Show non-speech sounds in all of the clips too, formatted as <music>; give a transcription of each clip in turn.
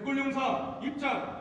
불굴용사 입장.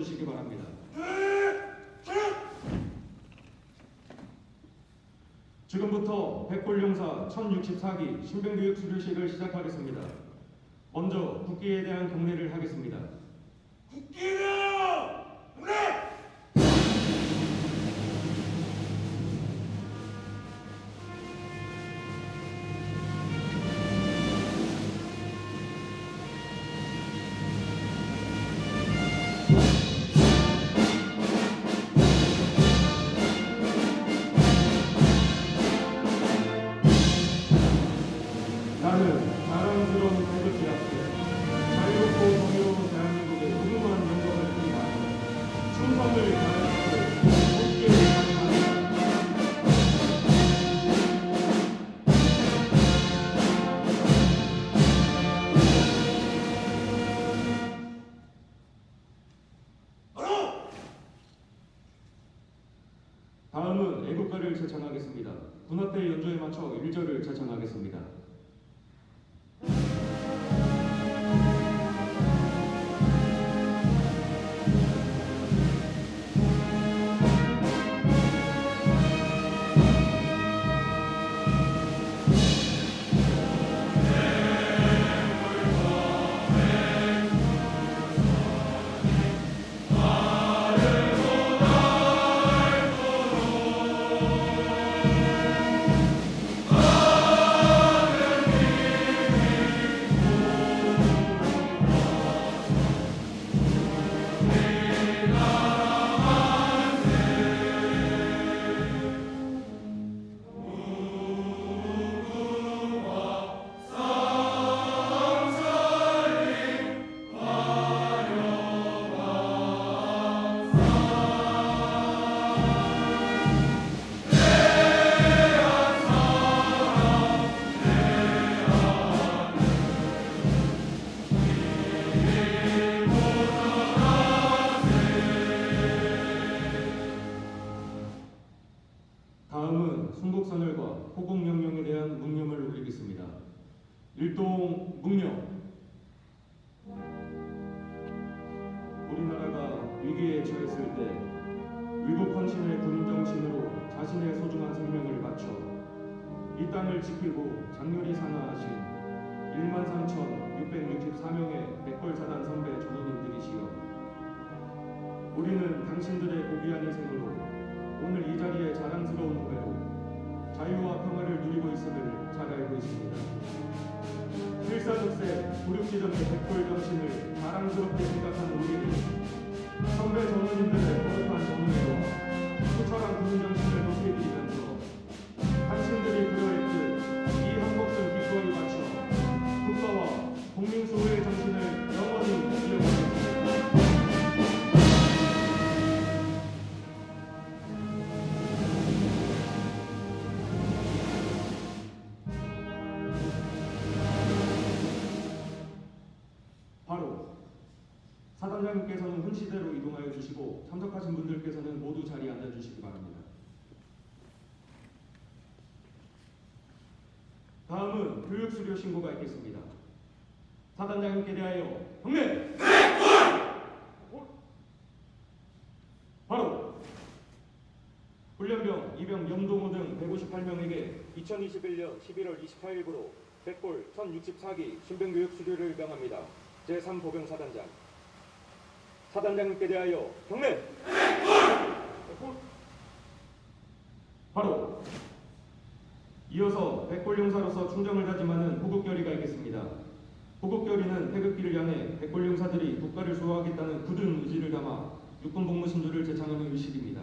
주시기 바랍니다. 지금부터 백골용사 1064기 신병교육 수료식을 시작하겠습니다. 먼저 국기에 대한 경례를 하겠습니다. 국기는 국내 나는 3,664명의 백골사단 선배 전우님들이시여 우리는 당신들의 고귀한 희생으로 오늘 이 자리에 자랑스러운 후배로 자유와 평화를 누리고 있음을 잘 알고 있습니다. 필사적세 부륙지정의 백골 정신을 자랑스럽게 생각하는 우리는 참석하신 분들께서는 모두 자리에 앉아 주시기 바랍니다. 다음은 교육 수료 신고가 있겠습니다. 사단장님께 대하여 경례. 바로 훈련병, 이병, 염동호 등 158명에게 2021년 11월 28일부로 백골 1064기 신병교육 수료를 명합니다. 제3보병 사단장 사단장님께 대하여 경례! 백골! 바로 이어서 백골 용사로서 충정을 다짐하는 호국결의가 있겠습니다. 호국결의는 태극기를 향해 백골 용사들이 국가를 수호하겠다는 굳은 의지를 담아 육군 복무 신조를 제창하는 의식입니다.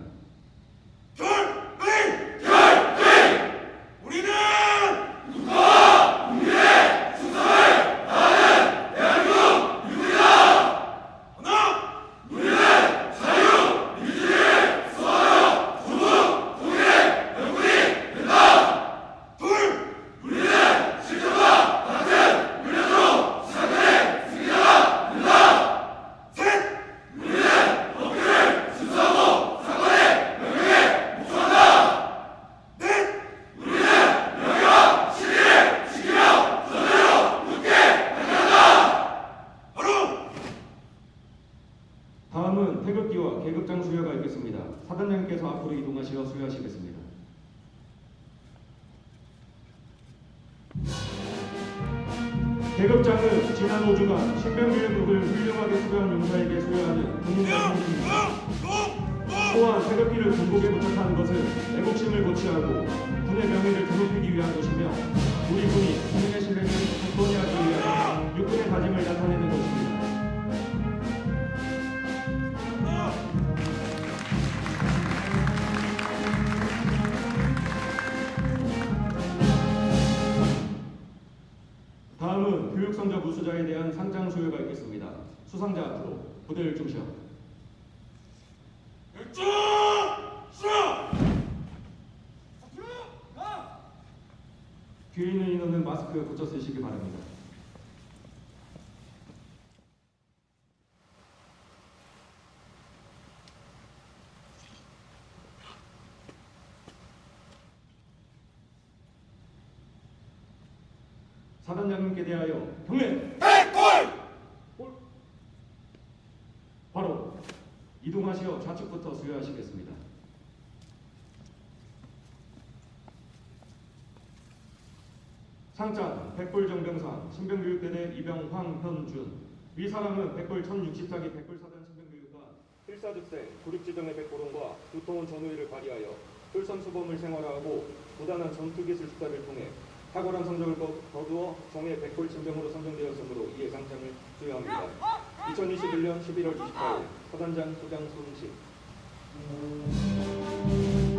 것이며 우리 군이 국민의 신뢰를 굳건히 하기 위하여 육군의 다짐을 나타내는 것입니다. 다음은 교육성적 우수자에 대한 상장 수여가 있겠습니다. 수상자 앞으로 부대를 열정 수여 귀에 있는 인원은 마스크 붙여 쓰시기 바랍니다. 사단장님께 대하여 경례! 백골 바로 이동하시어 좌측부터 수여하시겠습니다. 상장 백골 정병상 신병교육대대 이병 황현준 위 사람은 백골 1064기 백골사단 신병교육과 필사즉생 구륙지정의 백골원과 두터운 전우위를 발휘하여 솔선수범을 생활화하고 부단한 전투기술 수사를 통해 탁월한 성적을 거- 거두어 정예 백골 신병으로 선정되었으므로 이에 상장을 수여합니다. 2021년 11월 28일 사단장 소장 손식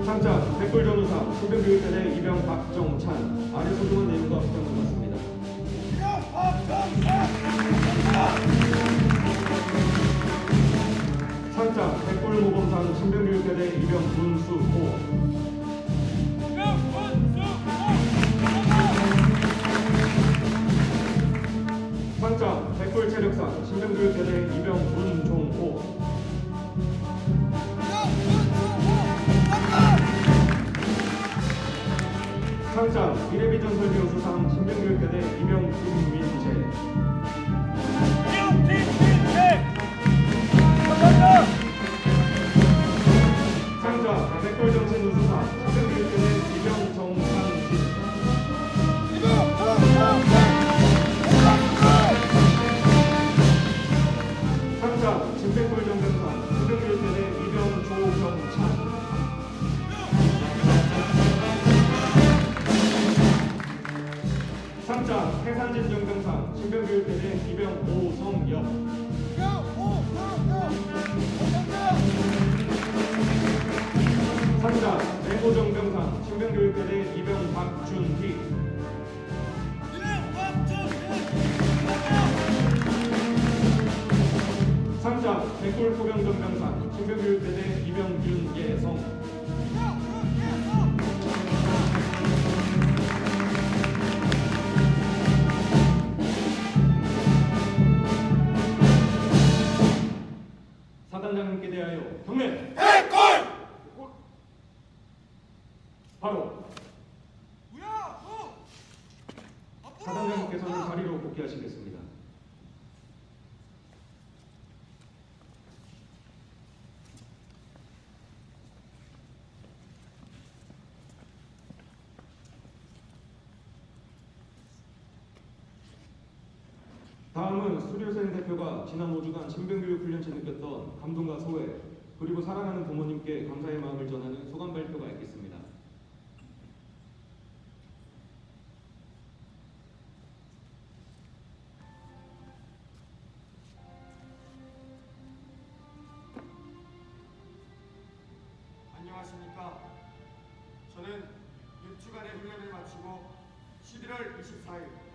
상장 백골 전우상 신병교육대대 이병 박정찬 아래 소중한 내용과 부탁을 받습니다. 상장 백골 모범상 신병교육대대 이병 문수호 우수상 신병교육대대 이병 정상진 상장 진백골 정병상 이병 오성엽 상장 내고정병상 신병교육대대 이병 박준희. 상장 백골 소병정병상 신병교육 다음은 수료생 대표가 지난 5주간 신병교육 훈련체 느꼈던 감동과 소회 그리고 사랑하는 부모님께 감사의 마음을 전하는 소감 발표가 있겠습니다. 안녕하십니까. 저는 6주간의 훈련을 마치고 11월 24일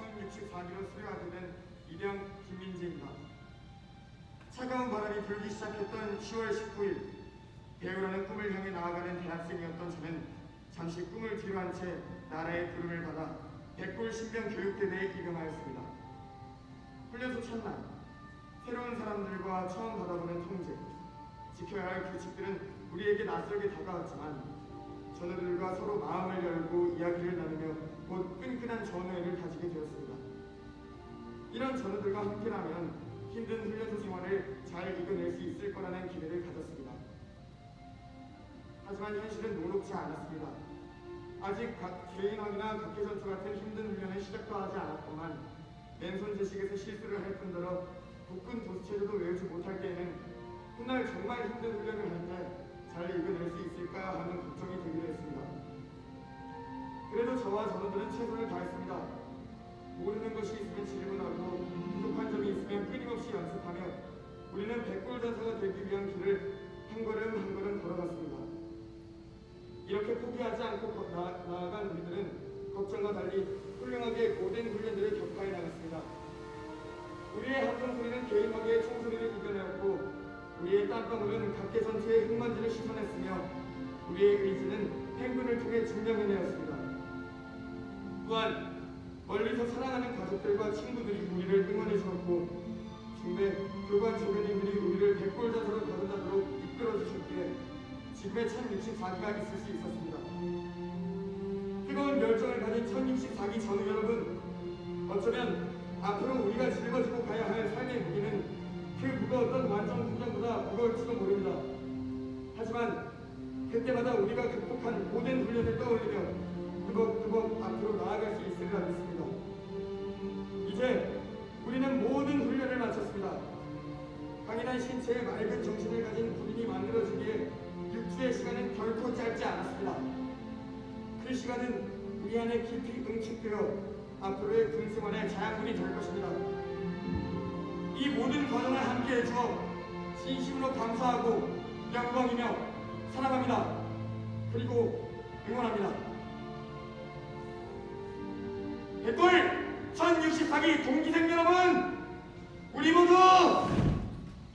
1064기로 수료하게 된 이병 김민재입니다. 차가운 바람이 불기 시작했던 10월 19일 배우라는 꿈을 향해 나아가는 대학생이었던 저는 잠시 꿈을 뒤로 한 채 나라의 부름을 받아 백골 신병 교육대대에 입영하였습니다. 훈련소 첫날 새로운 사람들과 처음 받아보는 통제 지켜야 할 규칙들은 우리에게 낯설게 다가왔지만 전우들과 서로 마음을 열고 이야기를 나누며 곧 끈끈한 전우애를 가지게 되었습니다. 이런 전우들과 함께라면 힘든 훈련소 생활을 잘 이겨낼 수 있을 거라는 기대를 가졌습니다. 하지만 현실은 녹록지 않았습니다. 아직 개인왕이나 각계전투 같은 힘든 훈련을 시작도 하지 않았지만 맨손 제식에서 실수를 할 뿐더러 복근 도수체제도 외우지 못할 때에는 훗날 정말 힘든 훈련을 할 때 잘 이겨낼 수 있을까 하는 걱정이 되기도 했습니다. 그래도 저와 전우들은 최선을 다했습니다. 모르는 것이 있으면 질문하고 부족한 점이 있으면 끊임없이 연습하며 우리는 백골 전사가 되기 위한 길을 한 걸음 한 걸음 걸어갔습니다. 이렇게 포기하지 않고 거- 나, 나아간 우리들은 걱정과 달리 훌륭하게 고된 훈련들을 격파해 나갔습니다. 우리의 합동 소리는 개인마개의 총소리를 이겨내었고 우리의 땀방울은 각계 전체의 흙먼지를 씻어냈으며 우리의 의지는 행군을 통해 증명해내었습니다. 또한 멀리서 사랑하는 가족들과 친구들이 우리를 응원해 주었고 중대 교관 조교님들이 우리를 백골전사로 거듭나도록 이끌어 주셨기에 지금의 1064기가 있을 수 있었습니다. 뜨거운 열정을 가진 1064기 전우 여러분 어쩌면 앞으로 우리가 짊어지고 가야 할 삶의 무게는 그 무거웠던 완전 훈련보다 무거울지도 모릅니다. 하지만 그때마다 우리가 극복한 모든 훈련을 떠올리며 뜨겁뜨겁 앞으로 나아갈 수 있으리라 믿습니다. 이제 우리는 모든 훈련을 마쳤습니다. 강인한 신체에 맑은 정신을 가진 군인이 만들어지기에 6주의 시간은 결코 짧지 않았습니다. 그 시간은 우리 안에 깊이 응축되어 앞으로의 군 생활의 자양분이 될 것입니다. 이 모든 과정을 함께 해 주어 진심으로 감사하고 영광이며 사랑합니다. 그리고 응원합니다. 백골 1064기 동기생 여러분 우리 모두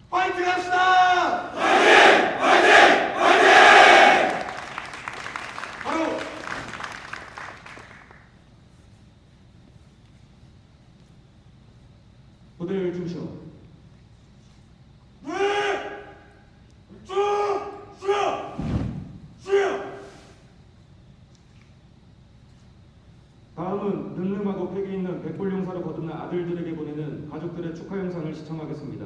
파이팅 합시다! 파이팅! 파이팅! 바로 부대를 주시오. 네! 쭉! 수여! 수여! 다음은 늠름하고 패기 있는 백골용사로 거듭난 아들들에게 보내는 가족들의 축하 영상을 시청하겠습니다.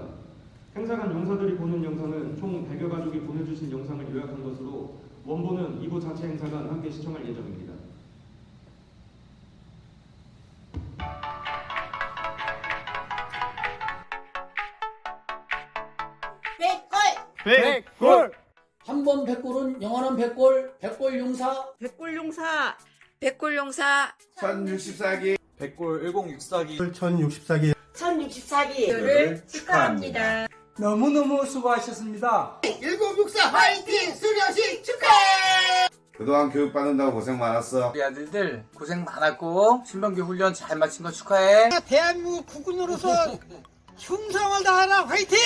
행사관 용사들이 보는 영상은 총 100여 가족이 보내주신 영상을 요약한 것으로 원본은 2부 자체 행사관 함께 시청할 예정입니다. 백골! 백골! 한 번 백골은 영원한 백골 백골 용사. 백골 용사 백골 용사. 1064기. 백골 1064기. 1064기 1064기를 축하합니다. 너무너무 수고하셨습니다. 그동안 교육받는다고 고생 많았어. 우리 아들들 고생 많았고 신병기 훈련 잘 마친 거 축하해 대한민국 국군으로서 <laughs> 충성을 다하라 화이팅!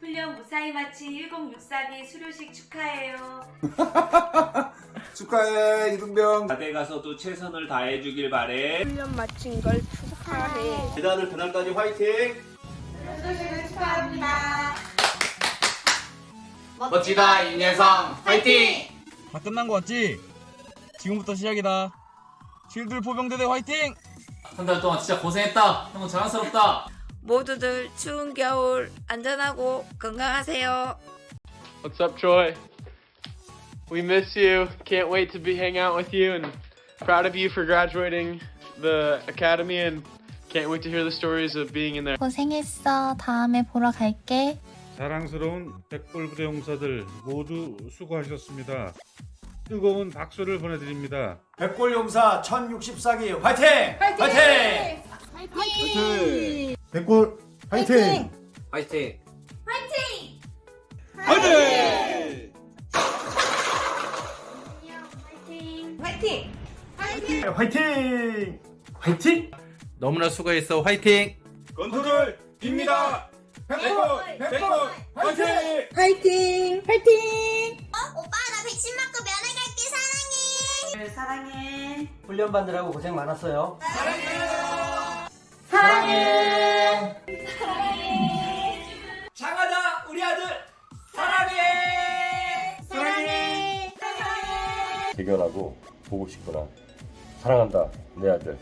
훈련 무사히 마친 1064기 수료식 축하해요. <laughs> 축하해 이등병 자대 가서도 최선을 다해주길 바래. 훈련 마친 걸 축하 해. 대단을 그날까지 화이팅! 수료식을 축하합니다. 멋지다 임예성 화이팅 다 끝난 거 같지? 지금부터 시작이다. 실들 포병대대 화이팅! 한 달 동안 진짜 고생했다 형은 자랑스럽다 모두들 추운 겨울 안전하고 건강하세요. What's up, Troy? We miss you. Can't wait to be hang out with you and proud of you for graduating the academy and can't wait to hear the stories of being in there. 고생했어. 다음에 보러 갈게. 자랑스러운 백골부대 용사들 모두 수고하셨습니다. 뜨거운 박수를 보내드립니다. 백골 용사 1064기 화이팅! 화이팅! 백골 화이팅! 화이팅 화이팅! 화이팅! 화이팅! 너무나 수고했어. 화이팅! 건투를 빕니다. 백골! 백골! 화이팅! 화이팅! 화이팅! 오빠 나 백신 맞고 면회 갈게 사랑해. 사랑해. 훈련 받느라고 고생 많았어요. 장하다 우리 아들 사랑해 사랑해. 대견하고 보고 싶구나. 사랑한다, 내 아들.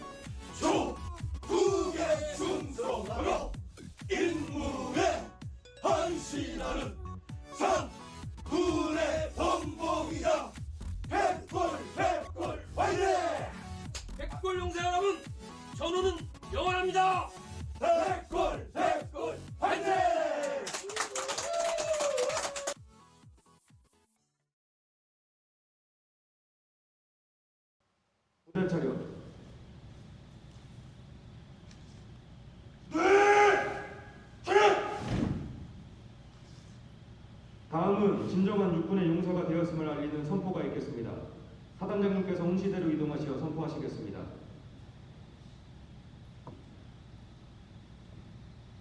이동하시어 선포하시겠습니다.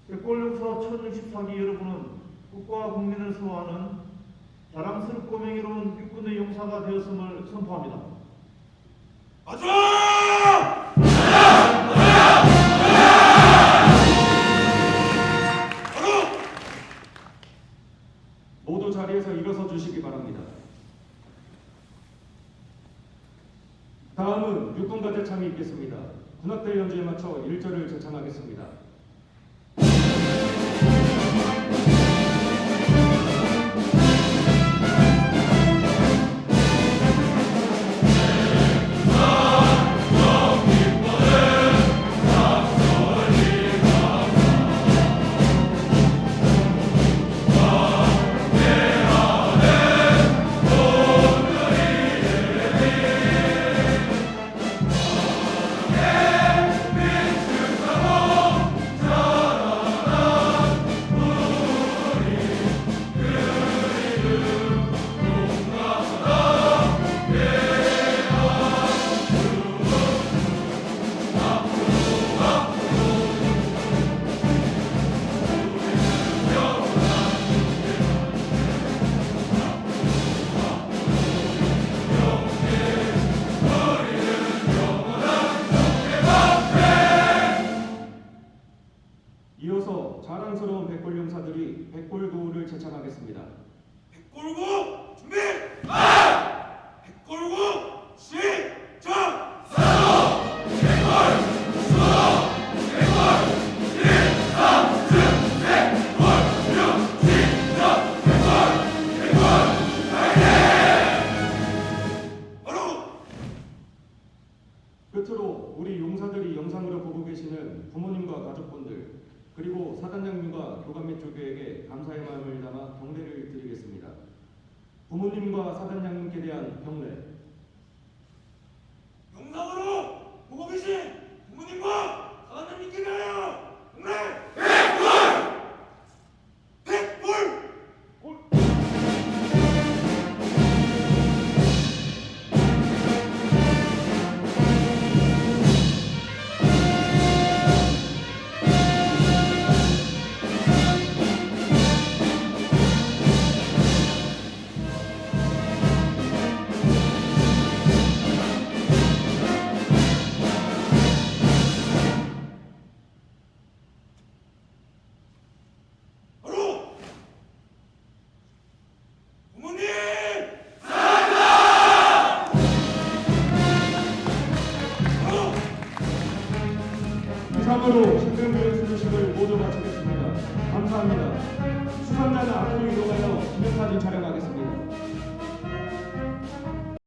백골용사 1064기 여러분은 국가와 국민을 수호하는 자랑스럽고 명예로운 육군의 용사가 되었음을 선포합니다. 모두 다음은 육군가 대창이 있겠습니다. 군악대 연주에 맞춰 일절을 제창하겠습니다. 백골구를 제창하겠습니다. 백골구 준비! 부모님과 사단장님께 대한 경례. 영상으로 보고 계신 부모님과 사장님께 대하여 네! 백골! 백